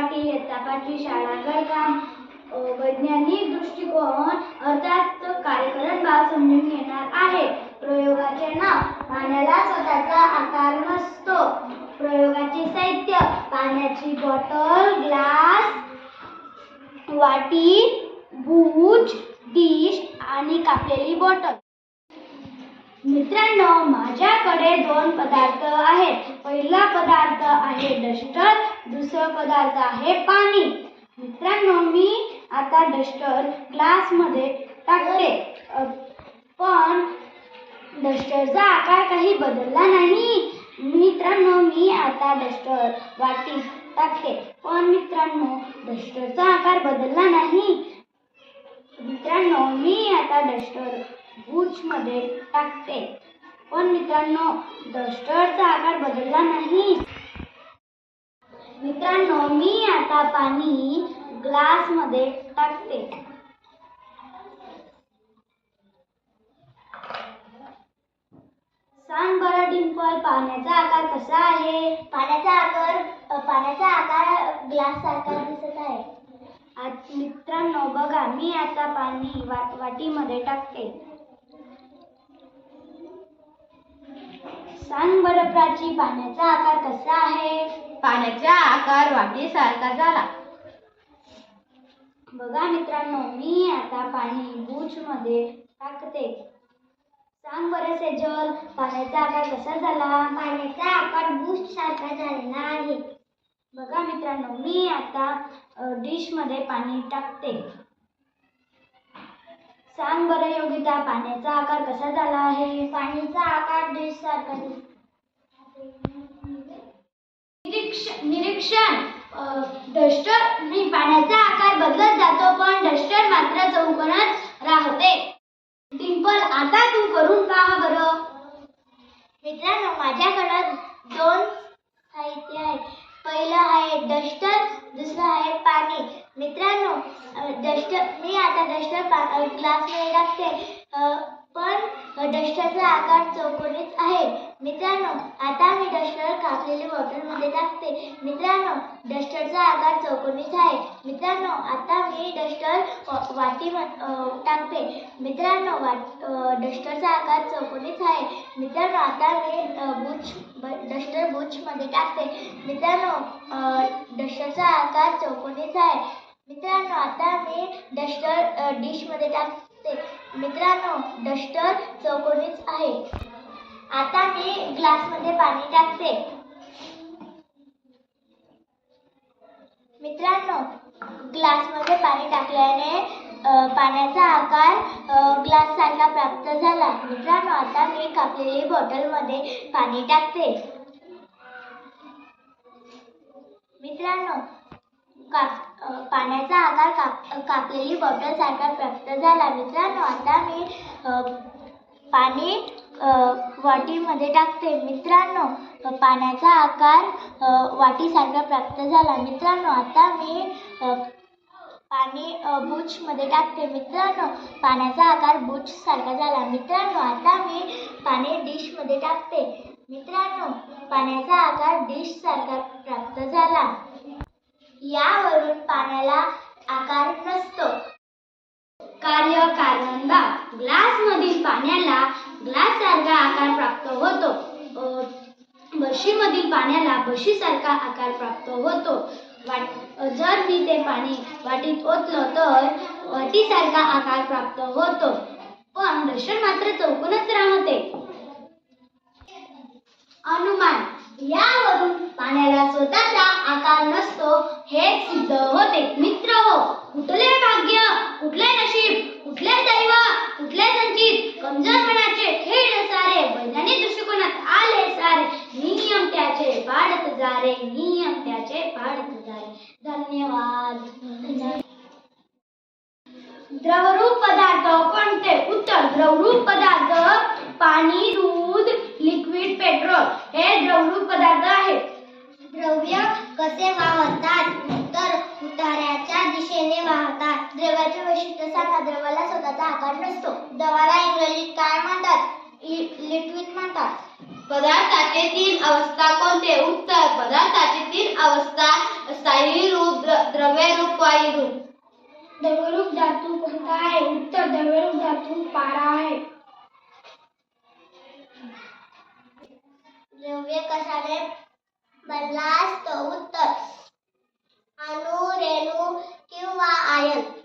वाटी हे पाचवी शाळा गडकाम वैज्ञानिक दृष्टिकोन अर्थात कार्यकरण भाव समजून घेणार आहे. प्रयोगाचे नाव पाण्याला स्वतःचा आकार नसतो. प्रयोगाचे साहित्य पाण्याची बॉटल ग्लास वाटी बूच डिश आणि कापलेली बॉटल. मित्रांनो माझ्याकडे दोन पदार्थ आहेत. पहिला पदार्थ आहे डस्टर दुसरा पदार्थ आहे पाणी. मित्रांनो मी आता डस्टर ग्लासमध्ये टाकते. पण डस्टरचा आकार काही बदलला नाही. मित्रांनो मी आता डस्टर वाटीत टाकते. पण मित्रांनो डस्टरचा आकार बदलला नाही. मित्रांनो मी आता डस्टर मध्ये टाकते. पण मित्रांनो डस्टरचा आकार बदलला नाही. मित्रांनो मी आता पाणी ग्लासमध्ये टाकते. सांग बरं डिंपल पाण्याचा आकार कसा आहे? पाण्याचा आकार पाण्याचा आकार ग्लास सारखा दिसत आहे. आज मित्रांनो बघा मी आता पाणी वा वाटीमध्ये टाकते. सांग बरं प्राची पाण्याचा आकार कसा आहे? पाण्याचा आकार वाटीसारखा झाला. बघा मित्रांनो मी आता पाणी बूचमध्ये टाकते. सांग बरं सेजल पाण्याचा आकार कसा झाला? पाण्याचा आकार बूस्ट सारखा झालेला आहे. बघा मित्रांनो मी आता अ, डिशमध्ये पाणी टाकते. सांग बरं योगिता पाण्याचा आकार कसा झाला आहे? पाण्याचा आकार डिश सारखा निरीक्षण डस्टर पाण्याचा आकार बदलत जातो पण डस्टर मात्र चौकोनच राहते. डिंपल आता तू करून पहा बरं. मित्रांनो माझ्याकडे दोन साहित्य आहे. पहिलं आहे डस्टर दुसरं आहे पाणी. मित्रांनो डस्टर मी आता डस्टर पा ग्लासमध्ये टाकते. पण डस्टरचा आकार चौकोनीच आहे. मित्रांनो आता मी डस्टर कापलेले बॉटलमध्ये टाकते. मित्रांनो डस्टरचा आकार चौकोनीच आहे. मित्रांनो आता मी डस्टर वाटी टाकते. मित्रांनो वाट डस्टरचा आकार चौकोनीच आहे. मित्रांनो आता मी बुच डस्टर बुचमध्ये टाकते. मित्रांनो डस्टरचा आकार चौकोनीच आहे. मित्रांनो आता मी डस्टर डिशमध्ये टाकते. मित्रांनो डस्टर चौकोनीच आहे. आता मी ग्लासमध्ये पाणी टाकते. मित्रांनो ग्लासमध्ये पाणी टाकल्याने पाण्याचा आकार ग्लास सारखा प्राप्त झाला. मित्रांनो आता मी कापलेली बॉटलमध्ये पाणी टाकते. मित्रांनो काप पाण्याचा आकार काप कापलेली बॉटल सारखा प्राप्त झाला. मित्रांनो आता मी पाणी वाटीमध्ये टाकते. मित्रांनो पाण्याचा आकार वाटीसारखा प्राप्त झाला. मित्रांनो आता मी पाणी बुचमध्ये टाकते. मित्रांनो पाण्याचा आकार बुचसारखा झाला. मित्रांनो आता मी पाणी डिशमध्ये टाकते. मित्रांनो पाण्याचा आकार डिश सारखा प्राप्त झाला. यावरून पाण्याला आकार नसतो. कार्य कारण भाग बशी आकार प्राप्त होतो. वाट जर मी ते पाणी वाटीत ओतलं तर वाटीसारखा आकार प्राप्त होतो. पण दर्शन मात्र चौकोनच राहते. अनुमान यावरून पाण्याला स्वतःचा आकार नसतो हे सिद्ध होते. मित्र हो कुठले भाग्य कुठले नशीब कुठले दैव कुठले संचित कमजोरपणाचे खेळ सारे वैज्ञानिक दृष्टिकोनात आले सारे नियम त्याचे सारे नियम त्याचे पाडत धन्यवाद. द्रवरूप पदार्थ कोणते? उत्तर द्रवरूप पदार्थ पाणी दूध लिक्विड पेट्रोल हे द्रवरूप पदार्थ आहेत. द्रव्य कसे वाहतात? तर उतार्याच्या दिशेने वाहतात. द्रव्याचे वैशिष्ट्य सांगा. द्रवाला स्वतःचा आकार नसतो. द्रवाला इंग्रजीत काय म्हणतात? लिक्विड म्हणतात. पदार्थाचे तीन अवस्था कोणते? उत्तर पदार्थाचे तीन अवस्था स्थायी रूप द्र- द्रव्य रूप वायू रूप. द्रवरूप धातू कोणता आहे? उत्तर द्रवरूप धातू पारा आहे. द्रव्य कशाने बनला असतो उत्तर. अणु रेणू किंवा आयन.